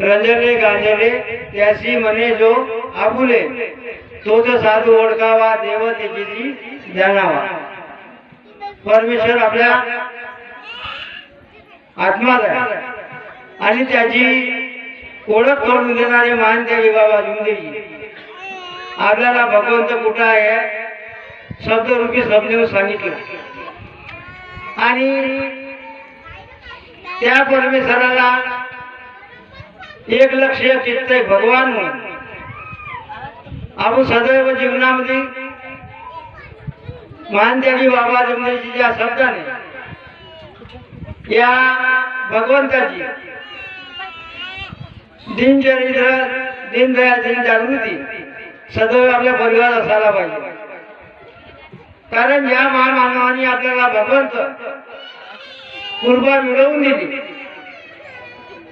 रंजले गांजले त्याशी म्हणे जो आपुले तोच साधू ओळखावा देव त्याची जाणावा. परमेश्वर आपल्या आत्माच आहे. आणि त्याची ओळख करून देणारे मान त्या बाबा देवी आपल्याला भगवंत कुठं आहे? शब्दरूपी समजून सांगितलं. आणि त्या परमेश्वराला एक लक्ष एक चित्त आहे भगवान म्हणून. आपण सदैव जीवनामध्ये महानदेवी बाबा जमण्याची ज्या शब्दाने या भगवंताची दिनचरित्र दिनदया दिन जागृती सदैव आपल्या परिवार असायला पाहिजे. कारण या महामानवाने आपल्याला भगवंत कृपा मिळवून दिली.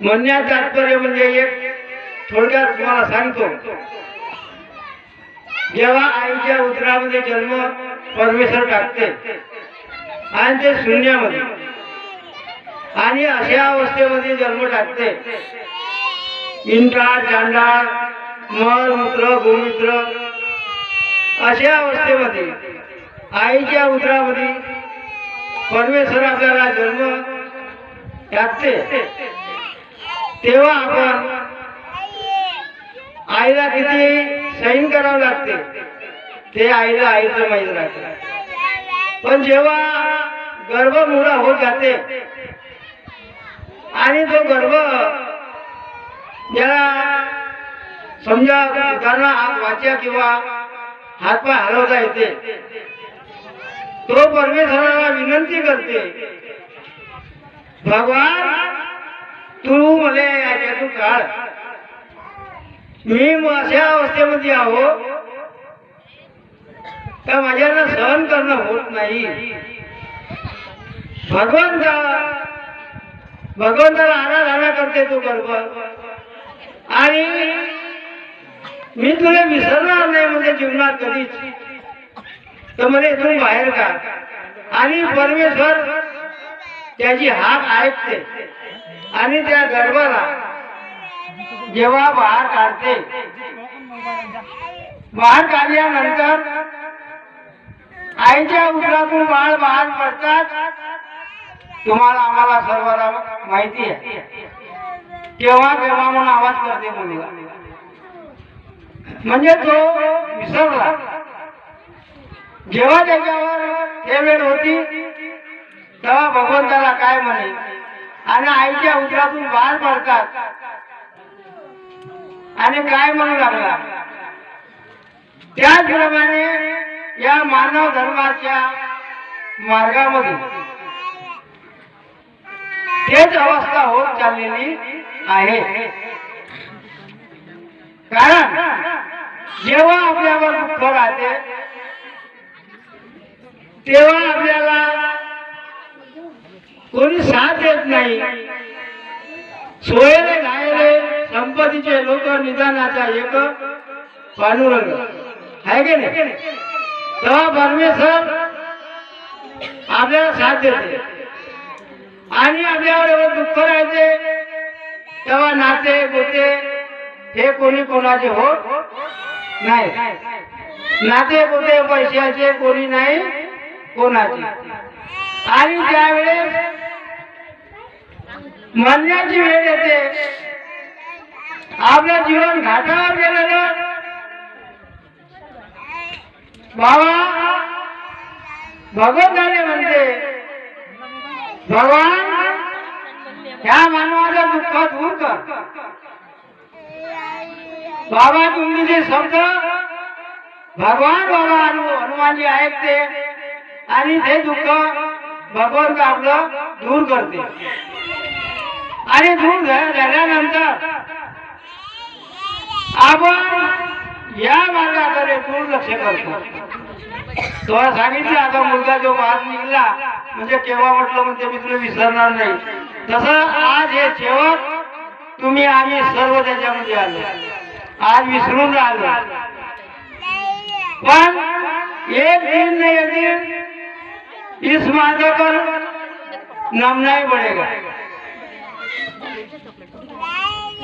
म्हणण्यात तात्पर्य म्हणजे एक थोडक्यात तुम्हाला सांगतो. जेव्हा आईच्या उदरामध्ये जन्म परमेश्वर टाकते आणि ते शून्यामध्ये आणि अशा अवस्थेमध्ये जन्म टाकते. इंटाळ चांडाळ मल मूत्र गोमूत्र अशा अवस्थेमध्ये आईच्या उदरामध्ये परमेश्वर आपल्याला जन्म टाकते. तेव्हा आपण आईला किती सैन करावं लागते? ते आईला आईचं माहीत राहते. पण जेव्हा गर्भ मुळा होत जाते आणि तो गर्भ ज्याला समजा उदाहरण हात वाच्या किंवा हातपाय हलवता येते तो परमेश्वराला विनंती करते भगवान तू मला याच्यातून काढ मी अशा अवस्थेमध्ये आहो तर माझ्यानं सहन करणं होत नाही. भगवंत भगवंताला आराधना करते तू गर्भ. आणि मी तुला विसरणार नाही म्हणजे जीवनात कधीच. तर म्हणजे तू बाहेर का? आणि परमेश्वर त्याची हाक ऐकते. आणि त्या गर्भाला जेव्हा बाहेर काढते बाहेर काढल्यानंतर आईच्या उदरातून बाळ बाहेर पडतात. तुम्हाला आम्हाला सर्वांना माहिती आहे. केव्हा केव्हा म्हणून आवाज करते मुलीला. म्हणजे तो विसरला. जेव्हा त्याच्यावर हे वेळ होती तेव्हा भगवंताला काय म्हणे? आणि आईच्या उदरातून बाहेर पडतात आणि काय म्हणू लागला? त्याचप्रमाणे या मानव धर्माच्या मार्गामध्ये तेच अवस्था होत चाललेली आहे. कारण जेव्हा आपल्यावर दुःख राहते तेव्हा आपल्याला कोणी साथ देत नाही. सोयरे घायरे संपत्तीचे लोक निदानाचा एक पांडुरंग. आहे की नाही? तेव्हा परमेश्वर आपल्याला साथ देते. आणि आपल्यावर एवढं दुःख राहते तेव्हा नाते गोते हे कोणी कोणाचे होत नाही. नाते गोते पैशाचे कोणी नाही कोणाचे. आणि त्यावेळेस मरण्याची वेळ येते. आपलं जीवन घाटावर गेलेलं बाबा भगवंताने म्हणते. भगवान ह्या मानवाच्या दुःख दूर कर. बाबा तुम्ही जे शब्द भगवान बाबा हनु हनुमानजी ऐकते आणि ते दुःख भगवंत आपलं दूर करते. आणि दूर झाल्यानंतर आपण या मार्गाकडे दुर्लक्ष करतो. तुला सांगितलं आता मुलगा जो बाहेर निघला म्हणजे केव्हा म्हटलं म्हणजे मी तुला विसरणार नाही. तसं आज हे शेवट तुम्ही आम्ही सर्व त्याच्यामध्ये आलो. आज विसरून राहिलो. पण एक दिन नाही एक दिन इस मार्ग पर नामना ही पड़ेगा.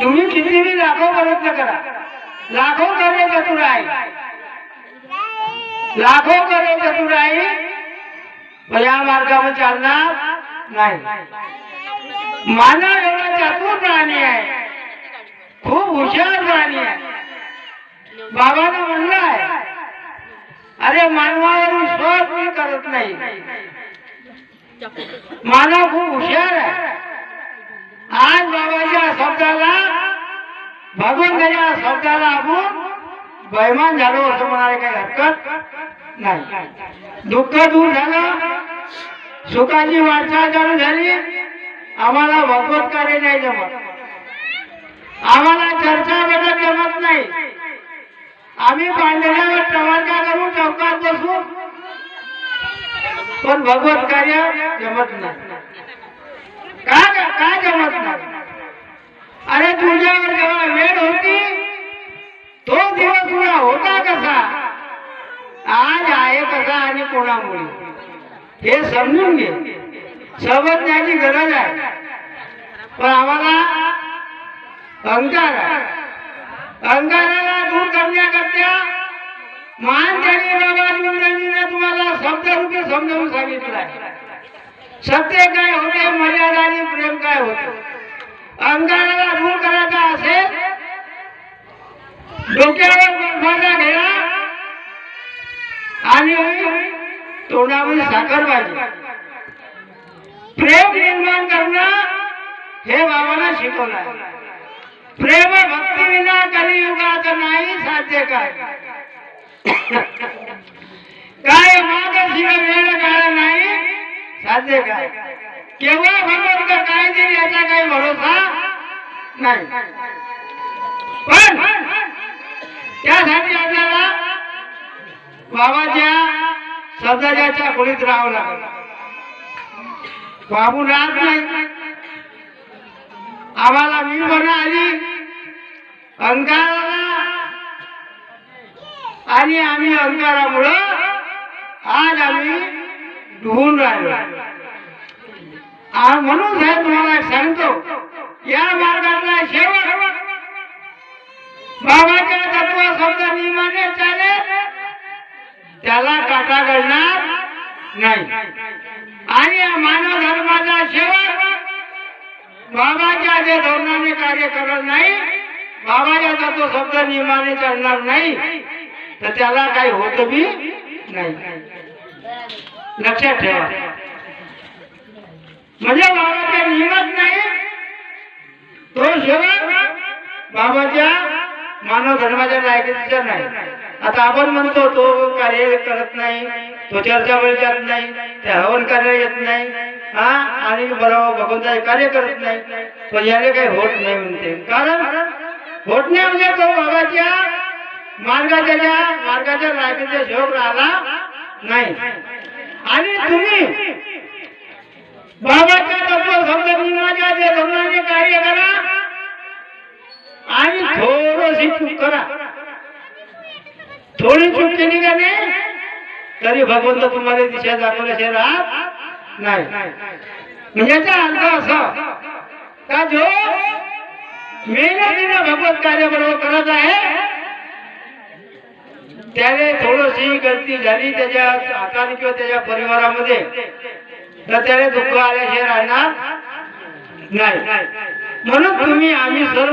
तुम्ही कितीही लाखो प्रयत्न करा. लाखो करे चतुराई लाखो करे चतुराई पण या मार्गावर चालणार नाही. मानव एवढा चातुर प्राणी आहे. खूप हुशार प्राणी आहे. बाबानं म्हणलं आहे अरे मानवावर विश्वास मी करत नाही. मानव खूप हुशार आहे. आज बाबाच्या शब्दाला भगवंताच्या शब्दाला आपण बैमान झालो असं म्हणायला काही हरकत नाही. दुःख दूर झालं सुखाची वाटचाल चालू झाली आम्हाला भगवत कार्य नाही जमत. आम्हाला चर्चा बदल जमत नाही. आम्ही पांढऱ्यावर टमाटा करून चौकात बसू पण भगवत कार्य जमत नाही. का जमत नाही? अरे तुझ्यावर जेव्हा वेळ होती तो दिवस तुला होता कसा? आज आहे कसा आणि कोणामुळे? हे समजून घे. समजण्याची गरज आहे. पण आम्हाला अहंकार अहंकाराला दूर करण्याकरता मान त्यांनी बाबा जिंदगीने तुम्हाला शब्दरूपी समजावून सांगितलं आहे. सत्य काय होते मर्यादा आणि प्रेम काय होत? अंगाला दूर करायचा असेल डोक्यावर बर्फाचा आणि तोंडामध्ये साखर पाहिजे. प्रेम निर्माण करणं हे बाबांना शिकवलं आहे प्रेम भक्ती विना कलियुगात नाही साध्य काय. काय माग शिव वेळ काळ नाही साध्य काय? केवळ भगवंत काय देईल याचा काही भरोसा नाही. पण त्यासाठी आपल्याला बाबाच्या शब्दाच्या खोलीत राहावं लागलं. बाबू राहत नाही आम्हाला मी म्हणा आली अंकाराला आणि आम्ही अंकारामुळं आज आम्ही होऊन राहिलो. म्हणून साहेब तुम्हाला सांगतो. या मार्गातला शेवट बाबाच्या तत्व शब्द नियमाने चालेल त्याला काटा घडणार नाही. आणि या मानव धर्माचा शेवट बाबाच्या जे धोरणाने कार्य करत नाही बाबाच्या तत्व शब्द नियमाने चालणार नाही तर त्याला काही होत बी नाही. लक्षात ठेवा. म्हणजे बाबाच्या नियमच नाही. तो शेवट बाबाच्या मानव धर्माच्या लायकीचा नाही. आता आपण म्हणतो तो कार्य करत नाही तो चर्चा वेळ जात नाही ते हवन कार्य येत नाही हा? आणि बरोबर भगवंताचे कार्य करत नाही. पण याने काही होत नाही म्हणते. कारण होत नाही म्हणजे तो बाबाच्या मार्गाच्या मार्गाच्या लायकीचा शोक राहिला नाही. आणि तुम्ही बाबाच्या तत्व समजा जे धोरणाने कार्य करा. आणि थोडीशी चूक करा. थोडी चूक केली का नाही? तरी भगवंत तुम्हाला दिशा दाखवल्याशिवाय राहत नाही. म्हणजे याचा अर्थ असा का जो मेहनतीनं भगवत कार्य बरोबर करत आहे त्याने थोडीशी गलती झाली त्याच्या हाताने किंवा त्याच्या परिवारामध्ये. तर त्याने दुःख आल्याशिवाय राहणार नाही. म्हणून तुम्ही आम्ही सर्व